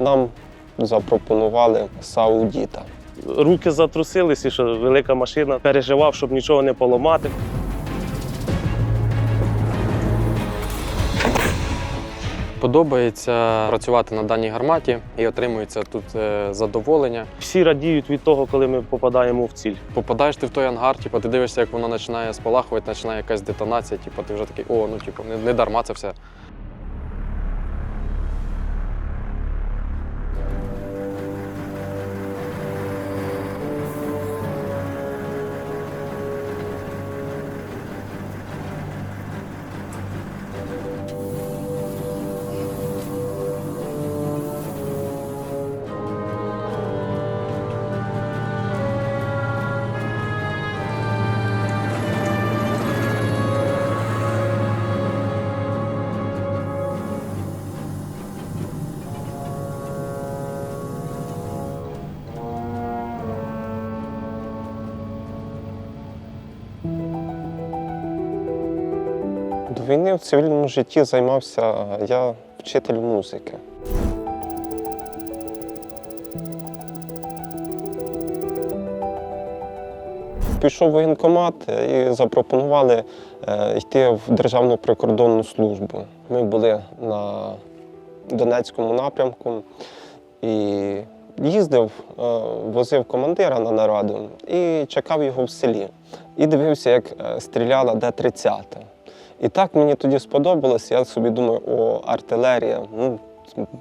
нам запропонували Саудіта. Руки затрусилися, що велика машина. Переживав, щоб нічого не поламати. Подобається працювати на даній гарматі і отримується тут е, задоволення. Всі радіють від того, коли ми попадаємо в ціль. Попадаєш ти в той ангар, типу, ти дивишся, як воно починає спалахувати, починає якась детонація, типу, ти вже такий, о, ну типу, не, не дарма це все. До війни в цивільному житті займався я вчитель музики. Пішов в воєнкомат і запропонували е, йти в Державну прикордонну службу. Ми були на Донецькому напрямку і їздив, е, возив командира на нараду і чекав його в селі. І дивився, як е, стріляла Д-30. І так мені тоді сподобалось. Я собі думаю, о, артилерія, ну,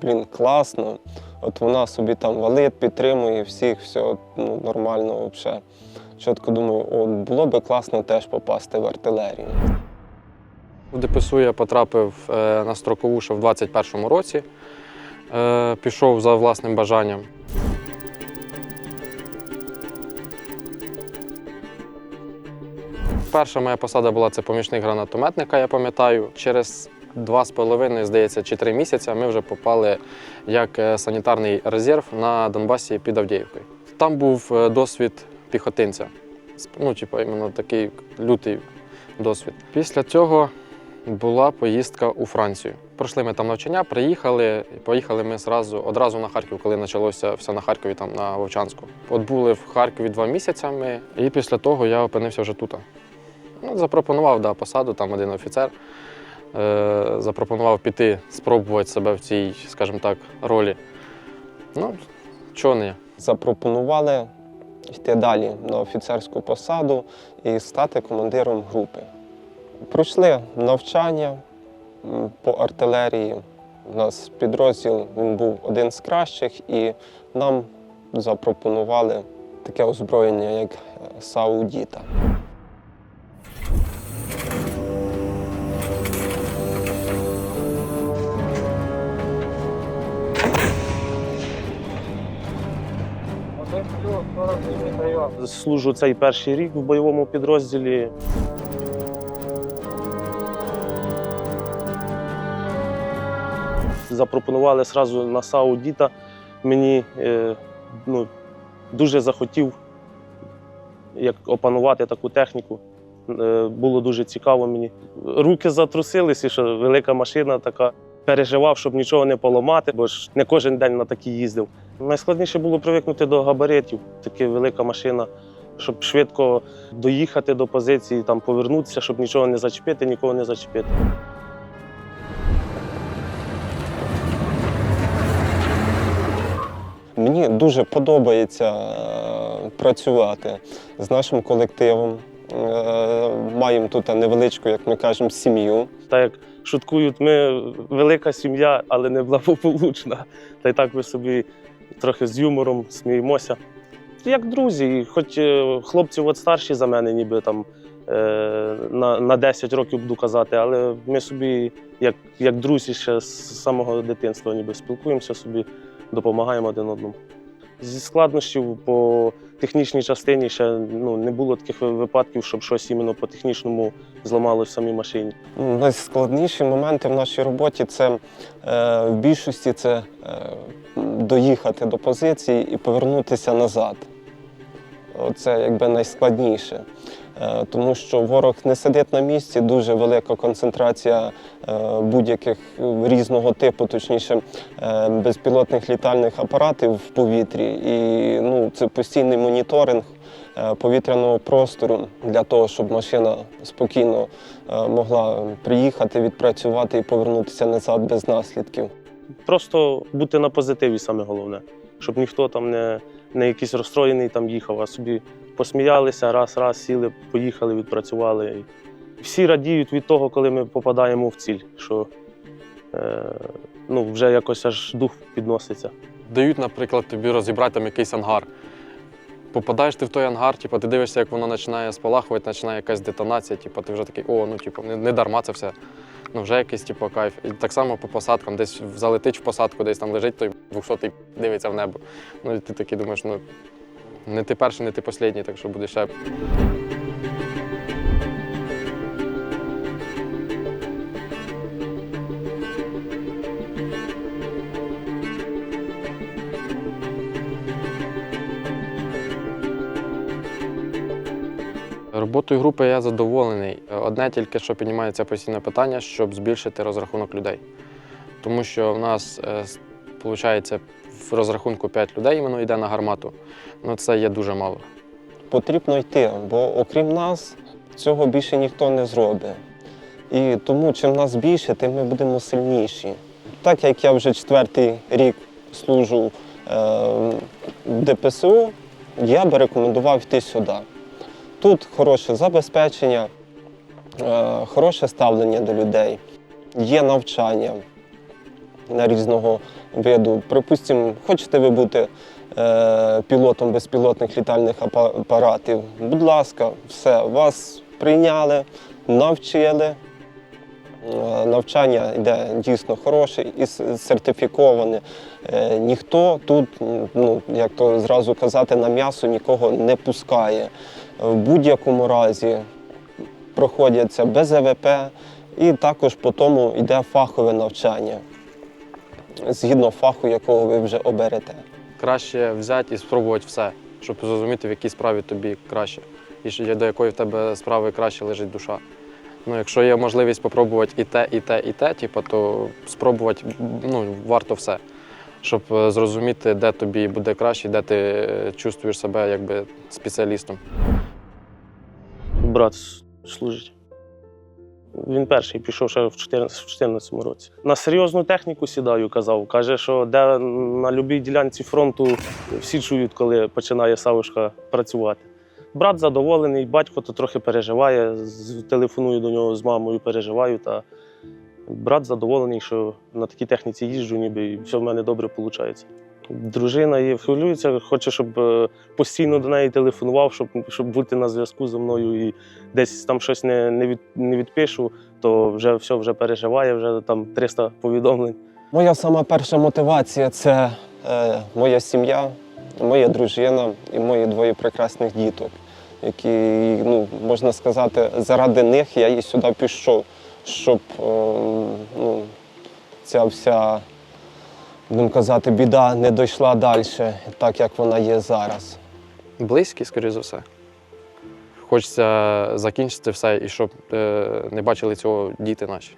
блін, класно. От вона собі там валить, підтримує всіх, все ну, нормально взагалі. Чітко думаю, о, було би класно теж попасти в артилерію. У ДПСУ я потрапив е, на строкову ще в 21-му році. Е, Пішов за власним бажанням. Перша моя посада була це помічник гранатометника, я пам'ятаю. Через два з половиною, здається, чи три місяці ми вже попали як е, санітарний резерв на Донбасі під Авдіївкою. Там був е, досвід піхотинця. Ну, типу, іменно такий лютий досвід. Після цього була поїздка у Францію. Пройшли ми там навчання, приїхали, поїхали ми зразу, одразу на Харків, коли почалося все на Харкові, там на Вовчанську. От були в Харкові два місяці і після того я опинився вже тут. Ну, запропонував да, посаду, там один офіцер. Е, запропонував піти, спробувати себе в цій, скажімо так, ролі. Ну, чого не? Запропонували йти далі на офіцерську посаду і стати командиром групи. Пройшли навчання по артилерії. У нас підрозділ він був один з кращих, і нам запропонували таке озброєння, як е, Служу цей перший рік в бойовому підрозділі. Запропонували одразу на САУ діта. Мені е, ну, дуже захотів як опанувати таку техніку. Е, було дуже цікаво мені. Руки затрусилися, що велика машина така. Переживав, щоб нічого не поламати, бо ж не кожен день на такій їздив. Найскладніше було привикнути до габаритів. Така велика машина, щоб швидко доїхати до позиції, там повернутися, щоб нічого не зачепити, нікого не зачепити. Мені дуже подобається е, працювати з нашим колективом. Е, Маємо тут невеличку, як ми кажемо, сім'ю. Так як шуткують, ми велика сім'я, але не благополучна. Та й так ми собі трохи з юмором сміємося. Як друзі, хоч е, хлопці от старші за мене, ніби там е, на, на 10 років буду казати, але ми собі, як, як друзі, ще з самого дитинства ніби спілкуємося собі, допомагаємо один одному. Зі складнощів по технічній частині ще ну, не було таких випадків, щоб щось іменно по технічному зламалося в самій машині. Найскладніші моменти в нашій роботі це е, в більшості це е, доїхати до позиції і повернутися назад. Це якби найскладніше. Е, тому що ворог не сидить на місці, дуже велика концентрація е, будь-яких різного типу, точніше, е, безпілотних літальних апаратів в повітрі. І ну, це постійний моніторинг повітряного простору для того, щоб машина спокійно могла приїхати, відпрацювати і повернутися назад без наслідків. Просто бути на позитиві саме головне, щоб ніхто там не, не якийсь розстроєний там їхав, а собі посміялися, раз, раз сіли, поїхали, відпрацювали. Всі радіють від того, коли ми попадаємо в ціль, що е, ну, вже якось аж дух підноситься. Дають, наприклад, тобі розібрати там якийсь ангар. Попадаєш ти в той ангар, типу, ти дивишся, як воно починає спалахувати, починає якась детонація, типу, ти вже такий, о, ну типу, не, не дарма це все. Ну, вже якийсь типу, кайф. І так само по посадкам, десь залетить в посадку, десь там лежить той 200 дивиться в небо. Ну і ти такий думаєш, ну не ти перший, не ти останній, так що буде ще. Роботою групи я задоволений. Одне тільки, що піднімається постійне питання, щоб збільшити розрахунок людей. Тому що в нас виходить в розрахунку 5 людей іменно йде на гармату. Ну це є дуже мало. Потрібно йти, бо окрім нас цього більше ніхто не зробить. І тому, чим нас більше, тим ми будемо сильніші. Так як я вже четвертий рік служу е, в ДПСУ, я би рекомендував йти сюди. Тут хороше забезпечення, е, хороше ставлення до людей, є навчання на різного виду. Припустимо, хочете ви бути е, пілотом безпілотних літальних апаратів, будь ласка, все, вас прийняли, навчили. Е, Навчання йде дійсно хороше і сертифіковане. Е, Ніхто тут, ну як то зразу казати, на м'ясо нікого не пускає. В будь-якому разі проходяться без ЕВП і також по тому йде фахове навчання згідно фаху, якого ви вже оберете. Краще взяти і спробувати все, щоб зрозуміти, в якій справі тобі краще, і до якої в тебе справи краще лежить душа. Ну, якщо є можливість спробувати і те, і те, і те, типу, то спробувати ну, варто все, щоб е, зрозуміти, де тобі буде краще, де ти е, чувствуєш себе якби спеціалістом. Брат служить. Він перший пішов ще в 2014 році. На серйозну техніку сідаю, казав. Каже, що де на будь-якій ділянці фронту всі чують, коли починає Савушка працювати. Брат задоволений, батько то трохи переживає. Телефоную до нього з мамою, переживаю. Та брат задоволений, що на такій техніці їжджу, ніби і все в мене добре виходить. Дружина є, хвилюється, хоче, щоб е, постійно до неї телефонував, щоб, щоб бути на зв'язку зі мною і десь там щось не, не, від, не відпишу, то вже все вже переживає, вже там 300 повідомлень. Моя сама перша мотивація це е, моя сім'я, моя дружина і мої двоє прекрасних діток, які, ну, можна сказати, заради них я і сюди пішов, щоб е, ну, ця вся, будемо казати, біда не дійшла далі, так як вона є зараз. Близькі, скоріш за все. Хочеться закінчити все і щоб е, не бачили цього діти наші.